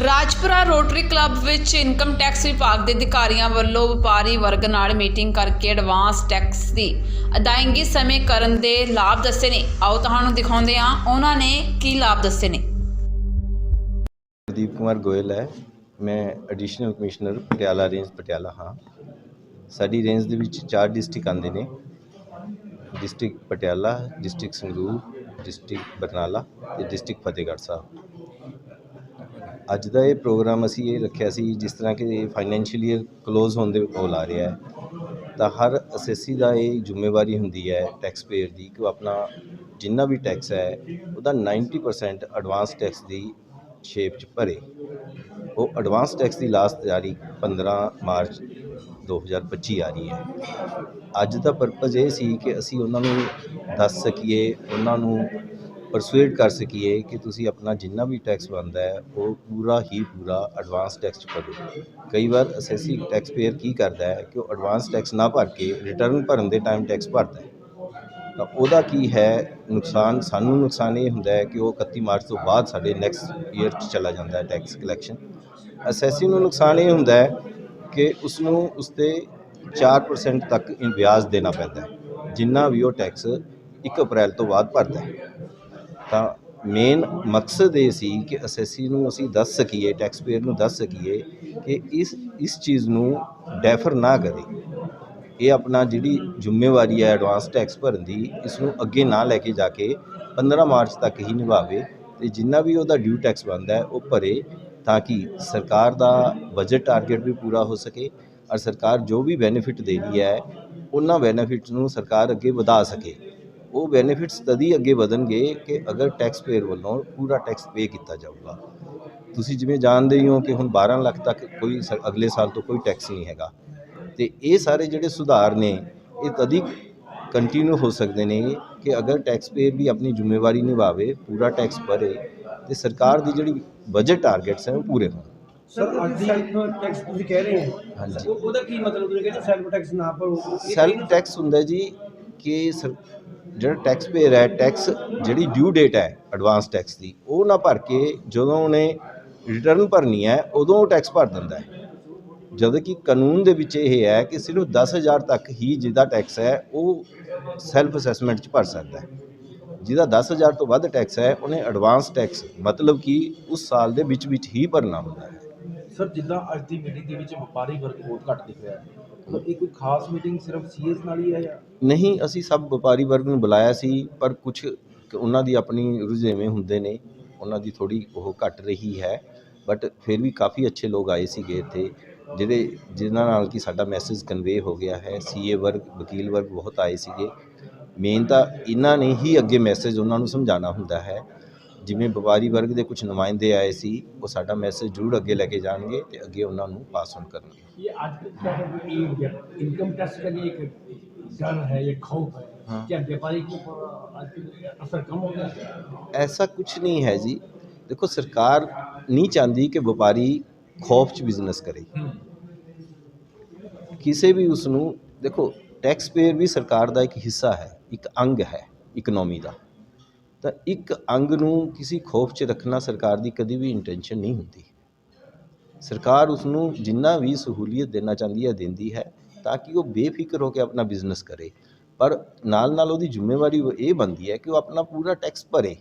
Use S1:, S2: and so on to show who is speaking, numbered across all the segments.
S1: Rajpura rotary club ਵਿੱਚ income tax ਵਿਭਾਗ ਦੇ ਅਧਿਕਾਰੀਆਂ ਵੱਲੋਂ ਵਪਾਰੀ ਵਰਗ ਨਾਲ ਮੀਟਿੰਗ ਕਰਕੇ ਐਡਵਾਂਸ ਟੈਕਸ ਦੀ ਅਦਾਇਗੀ ਸਮੇਂ ਕਰਨ ਦੇ ਲਾਭ ਦੱਸੇ ਨੇ। ਆਓ ਤੁਹਾਨੂੰ ਦਿਖਾਉਂਦੇ ਹਾਂ, ਉਹਨਾਂ ਨੇ ਕੀ ਲਾਭ ਦੱਸੇ ਨੇ।
S2: ਪ੍ਰਦੀਪ ਕੁਮਾਰ ਗੋਇਲ ਹੈ। ਮੈਂ additional commissioner Patiala range Patiala ਹਾਂ। ਸਾਡੀ ਰੇਂਜ ਦੇ ਵਿੱਚ ਚਾਰ ਡਿਸਟ੍ਰਿਕਟ ਆਉਂਦੇ ਨੇ। District Patiala district Sangrur district Barnala ਤੇ ਡਿਸਟ੍ਰਿਕਟ ਫਤਿਹਗੜ੍ਹ ਸਾਹਿਬ। ਅੱਜ ਦਾ ਇਹ ਪ੍ਰੋਗਰਾਮ ਅਸੀਂ ਇਹ ਰੱਖਿਆ ਸੀ ਜਿਸ ਤਰ੍ਹਾਂ ਕਿ ਫਾਈਨੈਂਸ਼ੀਅਲ ਈਅਰ ਕਲੋਜ਼ ਹੋਣ ਦੇ ਕੋਲ ਆ ਰਿਹਾ ਹੈ। ਤਾਂ ਹਰ ਅਸੈਸੀ ਦਾ ਇਹ ਜ਼ਿੰਮੇਵਾਰੀ ਹੁੰਦੀ ਹੈ ਟੈਕਸ ਪੇਅਰ ਦੀ ਕਿ ਉਹ ਆਪਣਾ ਜਿੰਨਾ ਵੀ ਟੈਕਸ ਹੈ, ਉਹਦਾ 90% ਐਡਵਾਂਸ ਟੈਕਸ ਦੀ ਸ਼ੇਪ 'ਚ ਭਰੇ। ਉਹ ਐਡਵਾਂਸ ਟੈਕਸ ਦੀ ਲਾਸਟ ਤਾਰੀਖ 15 ਮਾਰਚ 2025 ਆ ਰਹੀ ਹੈ। ਅੱਜ ਦਾ ਪਰਪਸ ਇਹ ਸੀ ਕਿ ਅਸੀਂ ਉਹਨਾਂ ਨੂੰ ਦੱਸ ਸਕੀਏ, ਉਹਨਾਂ ਨੂੰ ਪਰਸੂਏਟ ਕਰ ਸਕੀਏ ਕਿ ਤੁਸੀਂ ਆਪਣਾ ਜਿੰਨਾ ਵੀ ਟੈਕਸ ਬਣਦਾ ਹੈ, ਉਹ ਪੂਰਾ ਹੀ ਪੂਰਾ ਐਡਵਾਂਸ ਟੈਕਸ 'ਚ ਭਰੋ। ਕਈ ਵਾਰ ਅਸੈਸੀ ਟੈਕਸ ਪੇਅਰ ਕੀ ਕਰਦਾ ਹੈ ਕਿ ਉਹ ਐਡਵਾਂਸ ਟੈਕਸ ਨਾ ਭਰ ਕੇ ਰਿਟਰਨ ਭਰਨ ਦੇ ਟਾਈਮ ਟੈਕਸ ਭਰਦਾ ਹੈ। ਤਾਂ ਉਹਦਾ ਕੀ ਹੈ ਨੁਕਸਾਨ? ਸਾਨੂੰ ਨੁਕਸਾਨ ਇਹ ਹੁੰਦਾ ਹੈ ਕਿ ਉਹ 31 ਮਾਰਚ ਤੋਂ ਬਾਅਦ ਸਾਡੇ ਨੈਕਸਟ ਈਅਰ 'ਚ ਚਲਾ ਜਾਂਦਾ ਹੈ ਟੈਕਸ ਕਲੈਕਸ਼ਨ ਅਸੈਸੀ ਨੂੰ ਨੁਕਸਾਨ ਇਹ ਹੁੰਦਾ ਹੈ ਕਿ ਉਸ ਨੂੰ ਉਸ ਤੇ 4% ਤੱਕ ਵਿਆਜ ਦੇਣਾ ਪੈਂਦਾ ਹੈ, ਜਿੰਨਾ ਵੀ ਉਹ ਟੈਕਸ 1 ਅਪ੍ਰੈਲ ਤੋਂ ਬਾਅਦ ਭਰਦਾ ਹੈ। ਤਾਂ ਮੇਨ ਮਕਸਦ ਇਹ ਸੀ ਕਿ ਅਸੈਸੀ ਨੂੰ ਅਸੀਂ ਦੱਸ ਸਕੀਏ ਟੈਕਸ ਪੇਅਰ ਨੂੰ ਦੱਸ ਸਕੀਏ ਕਿ ਇਸ ਇਸ ਚੀਜ਼ ਨੂੰ ਡੈਫਰ ਨਾ ਕਰੇ। ਇਹ ਆਪਣਾ ਜਿਹੜੀ ਜ਼ਿੰਮੇਵਾਰੀ ਹੈ ਐਡਵਾਂਸ ਟੈਕਸ ਭਰਨ ਦੀ, ਇਸ ਨੂੰ ਅੱਗੇ ਨਾ ਲੈ ਕੇ ਜਾ ਕੇ 15 ਮਾਰਚ ਤੱਕ ਹੀ ਨਿਭਾਵੇ ਤੇ ਜਿੰਨਾ ਵੀ ਉਹਦਾ ਡਿਊ ਟੈਕਸ ਬਣਦਾ ਹੈ, ਉਹ ਭਰੇ ਤਾਂ ਕਿ ਸਰਕਾਰ ਦਾ ਬਜਟ ਟਾਰਗੇਟ ਵੀ ਪੂਰਾ ਹੋ ਸਕੇ ਔਰ ਸਰਕਾਰ ਜੋ ਵੀ ਬੈਨੀਫਿਟ ਦੇ ਰਹੀ ਹੈ, ਉਹਨਾਂ ਬੈਨੀਫਿਟਸ ਨੂੰ ਸਰਕਾਰ ਅੱਗੇ ਵਧਾ ਸਕੇ। ਉਹ ਬੈਨੀਫਿਟਸ ਤਦ ਹੀ ਅੱਗੇ ਵਧਣਗੇ ਕਿ ਅਗਰ ਟੈਕਸ ਪੇਅਰ ਵੱਲੋਂ ਪੂਰਾ ਟੈਕਸ ਪੇ ਕੀਤਾ ਜਾਊਗਾ। ਤੁਸੀਂ ਜਿਵੇਂ ਜਾਣਦੇ ਹੀ ਹੋ ਕਿ ਹੁਣ 12 ਲੱਖ ਤੱਕ ਕੋਈ ਅਗਲੇ ਸਾਲ ਤੋਂ ਕੋਈ ਟੈਕਸ ਨਹੀਂ ਹੈਗਾ। ਤੇ ਇਹ ਸਾਰੇ ਜਿਹੜੇ ਸੁਧਾਰ ਨੇ ਇਹ ਤਦ ਹੀ ਕੰਟੀਨਿਊ ਹੋ ਸਕਦੇ ਨੇ ਕਿ ਅਗਰ ਟੈਕਸ ਪੇਅਰ ਵੀ ਆਪਣੀ ਜ਼ਿੰਮੇਵਾਰੀ ਨਿਭਾਵੇ ਪੂਰਾ ਟੈਕਸ ਭਰੇ ਤੇ ਸਰਕਾਰ ਦੀ ਜਿਹੜੀ ਬਜਟ ਟਾਰਗੇਟਸ ਹੈ ਉਹ ਪੂਰੇ ਹੋਣ।
S3: ਸਰ ਅੱਜ ਟੈਕਸ ਤੁਸੀਂ ਕਹਿ ਰਹੇ ਹੋ।
S2: ਹਾਂਜੀ।
S3: ਉਹ- ਉਹਦਾ ਕੀ ਮਤਲਬ ਤੁਸੀਂ ਕਹਿੰਦੇ ਸੈਲਫ ਟੈਕਸ ਨਾ ਭਰੋ।
S2: ਸੈਲਫ ਟੈਕਸ ਹੁੰਦਾ ਜੀ ਕਿ ਜਿਹੜਾ ਟੈਕਸ ਪੇਅਰ ਹੈ ਟੈਕਸ ਜਿਹੜੀ ਡਿਊ ਡੇਟ ਹੈ ਐਡਵਾਂਸ ਟੈਕਸ ਦੀ, ਉਹ ਨਾ ਭਰ ਕੇ ਜਦੋਂ ਉਹਨੇ ਰਿਟਰਨ ਭਰਨੀ ਹੈ, ਉਦੋਂ ਉਹ ਟੈਕਸ ਭਰ ਦਿੰਦਾ ਹੈ। ਜਦੋਂ ਕਿ ਕਾਨੂੰਨ ਦੇ ਵਿੱਚ ਇਹ ਹੈ ਕਿ ਸਿਰਫ 10000 ਤੱਕ ਹੀ ਜਿਹਦਾ ਟੈਕਸ ਹੈ, ਉਹ ਸੈਲਫ ਅਸੈਸਮੈਂਟ 'ਚ ਭਰ ਸਕਦਾ ਹੈ। ਜਿਹਦਾ 10000 ਤੋਂ ਵੱਧ ਟੈਕਸ ਹੈ, ਉਹਨੇ ਐਡਵਾਂਸ ਟੈਕਸ ਮਤਲਬ ਕਿ ਉਸ ਸਾਲ ਦੇ ਵਿੱਚ ਵਿੱਚ ਹੀ ਭਰਨਾ ਹੁੰਦਾ ਹੈ।
S4: ਸਰ, ਜਿੱਦਾਂ ਅੱਜ ਦੀ ਮੀਟਿੰਗ ਦੇ ਵਿੱਚ ਵਪਾਰੀ ਵਰਗ ਬਹੁਤ ਘੱਟ ਦਿਖ ਰਿਹਾ ਹੈ। ਮਤਲਬ ਇਹ ਕੋਈ ਖਾਸ ਮੀਟਿੰਗ ਸਿਰਫ ਸੀਐਸ ਨਾਲ ਹੀ ਹੈ ਜਾਂ?
S2: ਨਹੀਂ, ਅਸੀਂ ਸਭ ਵਪਾਰੀ ਵਰਗ ਨੂੰ ਬੁਲਾਇਆ ਸੀ, ਪਰ ਕੁਝ ਉਹਨਾਂ ਦੀ ਆਪਣੀ ਰੁਝੇਵੇਂ ਹੁੰਦੇ ਨੇ, ਉਹਨਾਂ ਦੀ ਥੋੜੀ ਉਹ ਘਟ ਰਹੀ ਹੈ। ਬਟ ਫਿਰ ਵੀ ਕਾਫੀ ਅੱਛੇ ਲੋਕ ਆਏ ਸੀਗੇ ਇੱਥੇ, ਜਿਹੜੇ, ਜਿਨ੍ਹਾਂ ਨਾਲ ਕਿ ਸਾਡਾ ਮੈਸੇਜ ਕਨਵੇ ਹੋ ਗਿਆ ਹੈ। ਸੀਏ ਵਰਗ, ਵਕੀਲ ਵਰਗ ਬਹੁਤ ਆਏ ਸੀਗੇ। ਮੇਨ ਤਾਂ ਇਹਨਾਂ ਨੇ ਹੀ ਅੱਗੇ ਮੈਸੇਜ ਉਹਨਾਂ ਨੂੰ ਸਮਝਾਉਣਾ ਹੁੰਦਾ ਹੈ। ਜਿਵੇਂ ਵਪਾਰੀ ਵਰਗ ਦੇ ਕੁਝ ਨੁਮਾਇੰਦੇ ਆਏ ਸੀ ਉਹ ਸਾਡਾ ਮੈਸੇਜ ਜ਼ਰੂਰ ਅੱਗੇ ਲੈ ਕੇ ਜਾਣਗੇ ਤੇ ਅੱਗੇ ਉਹਨਾਂ ਨੂੰ ਪਾਸ ਔਨ ਕਰਨਗੇ
S3: ये आज क्या है कि ये इनकम टैक्स का ये एक डर है ये खौफ है
S2: हाँ।
S3: क्या व्यापारी के ऊपर आज असर कम हो गया
S2: ਐਸਾ ਕੁਝ ਨਹੀਂ ਹੈ ਜੀ ਦੇਖੋ ਸਰਕਾਰ ਨਹੀਂ ਚਾਹੁੰਦੀ ਕਿ ਵਪਾਰੀ ਖੌਫ 'ਚ ਬਿਜ਼ਨਸ ਕਰੇ ਕਿਸੇ ਵੀ ਉਸ ਨੂੰ ਦੇਖੋ ਟੈਕਸ ਪੇਅਰ ਵੀ ਸਰਕਾਰ ਦਾ ਇੱਕ ਹਿੱਸਾ ਹੈ ਇੱਕ ਅੰਗ ਹੈ ਇਕਨੋਮੀ ਦਾ ਤਾਂ ਇੱਕ ਅੰਗ ਨੂੰ ਕਿਸੇ ਖੌਫ 'ਚ ਰੱਖਣਾ ਸਰਕਾਰ ਦੀ ਕਦੀ ਵੀ ਇੰਟੈਂਸ਼ਨ ਨਹੀਂ ਹੁੰਦੀ। ਸਰਕਾਰ ਉਸ ਨੂੰ ਜਿੰਨਾ ਵੀ ਸਹੂਲੀਅਤ ਦੇਣਾ ਚਾਹੁੰਦੀ ਹੈ ਦਿੰਦੀ ਹੈ ਤਾਂ ਕਿ ਉਹ ਬੇਫਿਕਰ ਹੋ ਕੇ ਆਪਣਾ ਬਿਜ਼ਨਸ ਕਰੇ। ਪਰ ਨਾਲ ਨਾਲ ਉਹਦੀ ਜ਼ਿੰਮੇਵਾਰੀ ਇਹ ਬਣਦੀ ਹੈ ਕਿ ਉਹ ਆਪਣਾ ਪੂਰਾ ਟੈਕਸ ਭਰੇ।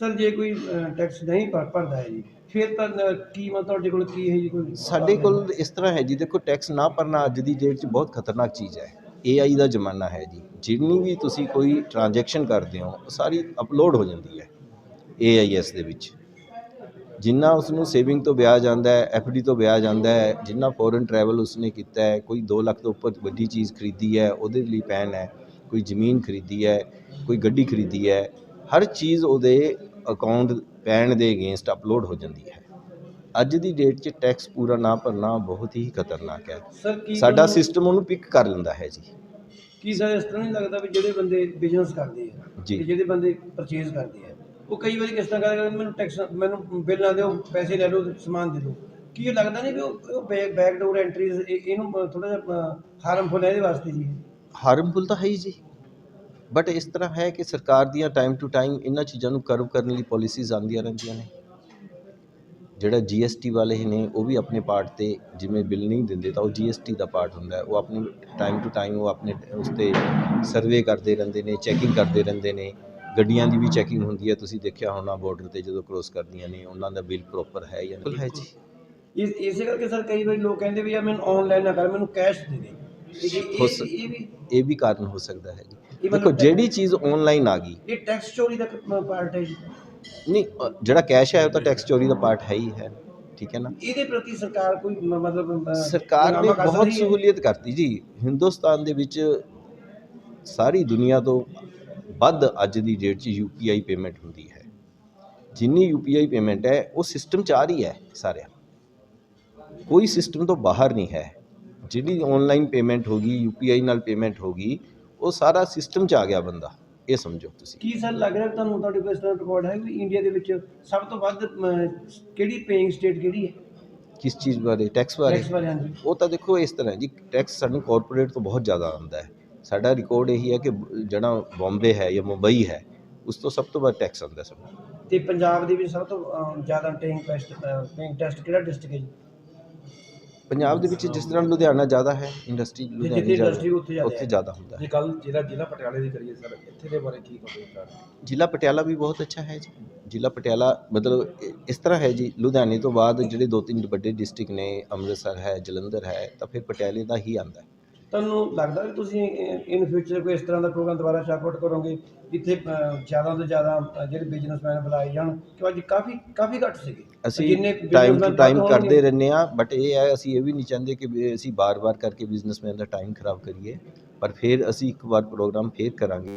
S3: ਸਰ ਜੇ ਕੋਈ ਟੈਕਸ ਨਹੀਂ ਭਰ ਭਰਦਾ ਹੈ ਜੀ ਫਿਰ ਤਾਂ ਕੀ ਮਤਲਬ ਤੁਹਾਡੇ ਕੋਲ ਕੀ ਹੈ ਜੀ ਕੋਈ?
S2: ਸਾਡੇ ਕੋਲ ਇਸ ਤਰ੍ਹਾਂ ਹੈ ਜੀ ਦੇਖੋ ਟੈਕਸ ਨਾ ਭਰਨਾ ਅੱਜ ਦੀ ਡੇਟ 'ਚ ਬਹੁਤ ਖਤਰਨਾਕ ਚੀਜ਼ ਹੈ। ਏ ਆਈ ਦਾ ਜ਼ਮਾਨਾ ਹੈ ਜੀ, ਜਿੰਨੀ ਵੀ ਤੁਸੀਂ ਕੋਈ ਟ੍ਰਾਂਜੈਕਸ਼ਨ ਕਰਦੇ ਹੋ, ਉਹ ਸਾਰੀ ਅਪਲੋਡ ਹੋ ਜਾਂਦੀ ਹੈ ਏ ਆਈ AIS ਦੇ ਵਿੱਚ। ਜਿੰਨਾ ਉਸ ਨੂੰ ਸੇਵਿੰਗ ਤੋਂ ਵਿਆਜ ਆਉਂਦਾ ਹੈ ਡੀ ਤੋਂ ਵਿਆਜ ਆਉਂਦਾ ਹੈ, ਜਿੰਨਾ ਫੋਰਨ ਟਰੈਵਲ ਉਸਨੇ ਕੀਤਾ ਹੈ, ਕੋਈ 2 ਲੱਖ ਤੋਂ ਉੱਪਰ ਵੱਡੀ ਚੀਜ਼ ਖਰੀਦੀ ਹੈ, ਉਹਦੇ ਲਈ ਪੈਨ ਹੈ, ਕੋਈ ਜ਼ਮੀਨ ਖਰੀਦੀ ਹੈ, ਕੋਈ ਗੱਡੀ ਖਰੀਦੀ ਹੈ, ਹਰ ਚੀਜ਼ ਉਹਦੇ ਅਕਾਊਂਟ ਪੈਨ ਦੇ ਅਗੇਂਸਟ ਅਪਲੋਡ ਹੋ ਜਾਂਦੀ ਹੈ। ਅੱਜ ਦੀ ਡੇਟ 'ਚ ਟੈਕਸ ਪੂਰਾ ਨਾ ਭਰਨਾ ਬਹੁਤ ਹੀ ਖਤਰਨਾਕ ਹੈ।
S3: ਸਰ ਕੀ
S2: ਸਾਡਾ
S3: ਤੁਹਾਨੂੰ-
S2: ਸਿਸਟਮ ਉਹਨੂੰ ਪਿਕ ਕਰ ਲੈਂਦਾ ਹੈ ਜੀ।
S3: ਕੀ ਸਰ ਇਸ ਤਰ੍ਹਾਂ ਨਹੀਂ ਲੱਗਦਾ ਵੀ ਜਿਹੜੇ ਬੰਦੇ ਬਿਜ਼ਨਸ ਕਰਦੇ ਆ
S2: ਜੀ।
S3: ਤੇ ਜਿਹੜੇ ਬੰਦੇ ਪਰਚੇਜ਼ ਕਰਦੇ ਆ ਉਹ ਕਈ ਵਾਰੀ ਕਿਸ ਤਰ੍ਹਾਂ ਕਰਦੇ ਮੈਨੂੰ ਟੈਕਸ ਮੈਨੂੰ ਬਿੱਲ ਨਾ ਦਿਓ ਪੈਸੇ ਲੈ ਲਓ ਸਮਾਨ ਦੇ ਦਿਓ। ਕੀ ਇਹ ਲੱਗਦਾ ਨਹੀਂ ਵੀ ਉਹ ਉਹ ਬੈਕ ਡੋਰ ਐਂਟਰੀਜ਼ ਇਹਨੂੰ ਥੋੜਾ ਜਿਹਾ ਹਾਰਮਫੁਲ ਹੈ ਇਹਦੇ ਵਾਸਤੇ ਜੀ?
S2: ਹਾਰਮਫੁਲ ਤਾਂ ਹੈ ਹੀ ਜੀ। ਬਟ ਇਸ ਤਰ੍ਹਾਂ ਹੈ ਕਿ ਸਰਕਾਰ ਦੀਆਂ ਟਾਈਮ ਟੂ ਟਾਈਮ ਇਹਨਾਂ ਚੀਜ਼ਾਂ ਨੂੰ ਕਰਵ ਕਰਨ ਲਈ ਪਾਲਿਸੀਜ਼ ਆਉਂਦੀਆਂ ਰਹਿੰਦੀਆਂ ਨੇ। ਜਿਹੜਾ ਜੀਐਸਟੀ ਵਾਲੇ ਨੇ ਉਹ ਵੀ ਆਪਣੇ ਪਾਰਟ ਤੇ ਜਿਵੇਂ ਬਿੱਲ ਨਹੀਂ ਦਿੰਦੇ ਤਾਂ ਉਹ ਜੀਐਸਟੀ ਦਾ ਪਾਰਟ ਹੁੰਦਾ ਹੈ। ਉਹ ਆਪਣੀ ਟਾਈਮ ਟੂ ਟਾਈਮ ਉਹ ਆਪਣੇ ਉਸ ਤੇ ਸਰਵੇ ਕਰਦੇ ਰਹਿੰਦੇ ਨੇ ਚੈਕਿੰਗ ਕਰਦੇ ਰਹਿੰਦੇ ਨੇ। ਗੱਡੀਆਂ ਦੀ ਵੀ ਚੈਕਿੰਗ ਹੁੰਦੀ ਹੈ। ਤੁਸੀਂ ਦੇਖਿਆ ਹੋਣਾ ਬਾਰਡਰ ਤੇ ਜਦੋਂ ਕ੍ਰੋਸ ਕਰਦੀਆਂ ਨੇ ਉਹਨਾਂ ਦਾ ਬਿੱਲ ਪ੍ਰੋਪਰ ਹੈ ਜਾਂ ਨਹੀਂ? ਹੈ ਜੀ।
S3: ਇਸ ਇਸੇ ਕਰਕੇ ਸਰ ਕਈ ਵਾਰੀ ਲੋਕ ਕਹਿੰਦੇ ਵੀ ਯਾਰ ਮੈਨੂੰ ਆਨਲਾਈਨ ਨਾ ਕਰ ਮੈਨੂੰ ਕੈਸ਼ ਦੇ ਦੇ। ਇਹ- ਵੀ
S2: ਇਹ ਵੀ ਕਾਰਨ ਹੋ ਸਕਦਾ ਹੈ ਜੀ। ਦੇਖੋ ਜਿਹੜੀ ਚੀਜ਼ ਆਨਲਾਈਨ ਆ ਗਈ
S3: ਇਹ ਟੈਕਸ ਚੋਰੀ ਦਾ ਪਾਰਟ ਹੈ ਜੀ।
S2: ਨਹੀਂ ਅ, ਜਿਹੜਾ ਕੈਸ਼ ਹੈ ਉਹ ਤਾਂ ਟੈਕਸ ਚੋਰੀ ਦਾ ਪਾਰਟ ਹੈ ਹੀ ਹੈ। ਠੀਕ ਹੈ ਨਾ?
S3: ਇਹਦੇ ਪ੍ਰਤੀ ਸਰਕਾਰ ਕੋਈ ਮ- ਮਤਲਬ ਅ,
S2: ਸਰਕਾਰ ਨੇ
S3: ਹੰਗਾਮਾ ਕਰ
S2: ਬਹੁਤ
S3: ਹੈ?
S2: ਸਹੂਲੀਅਤ ਕਰਤੀ ਜੀ। ਹਿੰਦੁਸਤਾਨ ਦੇ ਵਿੱਚ ਸਾਰੀ ਦੁਨੀਆ ਤੋਂ ਵੱਧ ਅੱਜ ਦੀ ਡੇਟ 'ਚ ਯੂਪੀਆਈ ਪੇਮੈਂਟ ਹੁੰਦੀ ਹੈ। ਜਿੰਨੀ ਯੂਪੀਆਈ ਪੇਮੈਂਟ ਹੈ ਉਹ ਸਿਸਟਮ 'ਚ ਆ ਰਹੀ ਹੈ ਸਾਰਿਆਂ। ਕੋਈ ਸਿਸਟਮ ਤੋਂ ਬਾਹਰ ਨਹੀਂ ਹੈ। ਜਿਹੜੀ ਆਨਲਾਈਨ ਪੇਮੈਂਟ ਹੋਗੀ ਯੂਪੀਆਈ ਨਾਲ ਪੇਮੈਂਟ ਹੋਗੀ ਉਹ ਸਾਰਾ ਸਿਸਟਮ 'ਚ ਆ ਗਿਆ ਬੰਦਾ। ਇਹ ਸਮਝੋ ਤੁਸੀਂ।
S3: ਕੀ ਸਰ ਲੱਗ ਰਿਹਾ ਤੁਹਾਨੂੰ ਤੁਹਾਡੇ ਕੋਲ ਇਸ ਤਰ੍ਹਾਂ ਰਿਕਾਰਡ ਹੈ ਵੀ ਇੰਡੀਆ ਦੇ ਵਿੱਚ ਸਭ ਤੋਂ ਵੱਧ ਕਿਹੜੀ ਪੇਇੰਗ ਸਟੇਟ ਕਿਹੜੀ ਹੈ?
S2: ਕਿਸ ਚੀਜ਼ ਬਾਰੇ? ਟੈਕਸ ਬਾਰੇ?
S3: ਟੈਕਸ
S2: ਉਹ ਤਾਂ ਦੇਖੋ ਇਸ ਤਰ੍ਹਾਂ ਜੀ ਟੈਕਸ ਸਾਨੂੰ ਕਾਰਪੋਰੇਟ ਤੋਂ ਬਹੁਤ ਜ਼ਿਆਦਾ ਆਉਂਦਾ ਹੈ। ਸਾਡਾ ਰਿਕਾਰਡ ਇਹੀ ਹੈ ਕਿ ਬ- ਜਿਹੜਾ ਬੰਬੇ ਹੈ ਜਾਂ ਮੁੰਬਈ ਹੈ ਉਸ ਤੋਂ ਸਭ ਤੋਂ ਵੱਧ ਟੈਕਸ ਆਉਂਦਾ ਸਾਨੂੰ।
S3: ਤੇ ਪੰਜਾਬ ਦੇ ਵਿੱਚ ਸਭ ਤੋਂ ਜ਼ਿਆਦਾ ਪੇਇੰਗ ਟੈਸਟ ਪੇਇੰਗ ਟੈਸਟ ਕਿਹੜਾ ਡਿਸਟ੍ਰਿਕਟ ਹੈ ਜੀ?
S2: ਪੰਜਾਬ ਦੇ ਵਿੱਚ ਜਿਸ ਤਰ੍ਹਾਂ ਲੁਧਿਆਣਾ ਜ਼ਿਆਦਾ ਹੈ ਇੰਡਸਟਰੀ
S3: ਜਿੱਥੇ
S2: ਲੁਧਿਆਣੇ
S3: ਉੱਥੇ ਜ਼ਿਆਦਾ
S2: ਉੱਥੇ
S3: ਹੈ।
S2: ਜ਼ਿਆਦਾ ਹੁੰਦਾ ਹੈ।
S4: ਜੇ ਕੱਲ ਜਿਹੜਾ ਜ਼ਿਲ੍ਹਾ ਪਟਿਆਲੇ ਦੀ ਕਰੀਏ ਸਰ ਇੱਥੇ ਦੇ ਬਾਰੇ ਕੀ ਕਹੋਗੇ ਸਰ?
S2: ਜ਼ਿਲ੍ਹਾ ਪਟਿਆਲਾ ਵੀ ਬਹੁਤ ਅੱਛਾ ਹੈ ਜੀ। ਜ਼ਿਲ੍ਹਾ ਪਟਿਆਲਾ ਮਤਲਬ ਇ- ਇਸ ਤਰ੍ਹਾਂ ਹੈ ਜੀ ਲੁਧਿਆਣੇ ਤੋਂ ਬਾਅਦ ਜਿਹੜੇ ਦੋ ਤਿੰਨ ਵੱਡੇ ਡਿਸਟ੍ਰਿਕਟ ਨੇ ਅੰਮ੍ਰਿਤਸਰ ਹੈ ਜਲੰਧਰ ਹੈ ਤਾਂ ਫਿਰ ਪਟਿਆਲੇ ਦਾ ਹੀ ਆਉਂਦਾ ਹੈ।
S3: ਤੁਹਾਨੂੰ ਲੱਗਦਾ ਵੀ ਤੁਸੀਂ ਇਨ ਫਿਊਚਰ ਕੋਈ ਇਸ ਤਰ੍ਹਾਂ ਦਾ ਪ੍ਰੋਗਰਾਮ ਦੁਬਾਰਾ ਸ਼ਾਰਟ ਕਰੋਗੇ ਜਿੱਥੇ ਜ਼ਿਆਦਾ ਤੋਂ ਜ਼ਿਆਦਾ ਜਿਹੜੇ ਬਿਜ਼ਨਸਮੈਨ ਬੁਲਾਏ ਜਾਣ? ਕਿ ਅੱਜ ਕਾਫੀ ਕਾਫੀ ਘੱਟ ਸੀਗੇ।
S2: ਅਸੀਂ
S3: ਜਿੰਨੇ
S2: ਟਾਈਮ ਟੂ ਟਾਈਮ ਕਰਦੇ ਰਹਿੰਦੇ ਆ ਬਟ ਇਹ ਹੈ ਅਸੀਂ ਇਹ ਵੀ ਨਹੀਂ ਚਾਹੁੰਦੇ ਕਿ ਅਸੀਂ ਬਾਰ-ਬਾਰ ਕਰਕੇ ਬਿਜ਼ਨਸਮੈਨ ਦਾ ਟਾਈਮ ਖਰਾਬ ਕਰੀਏ ਪਰ ਫਿਰ ਅਸੀਂ ਇੱਕ ਵਾਰ ਪ੍ਰੋਗਰਾਮ ਫੇਰ ਕਰਾਂਗੇ।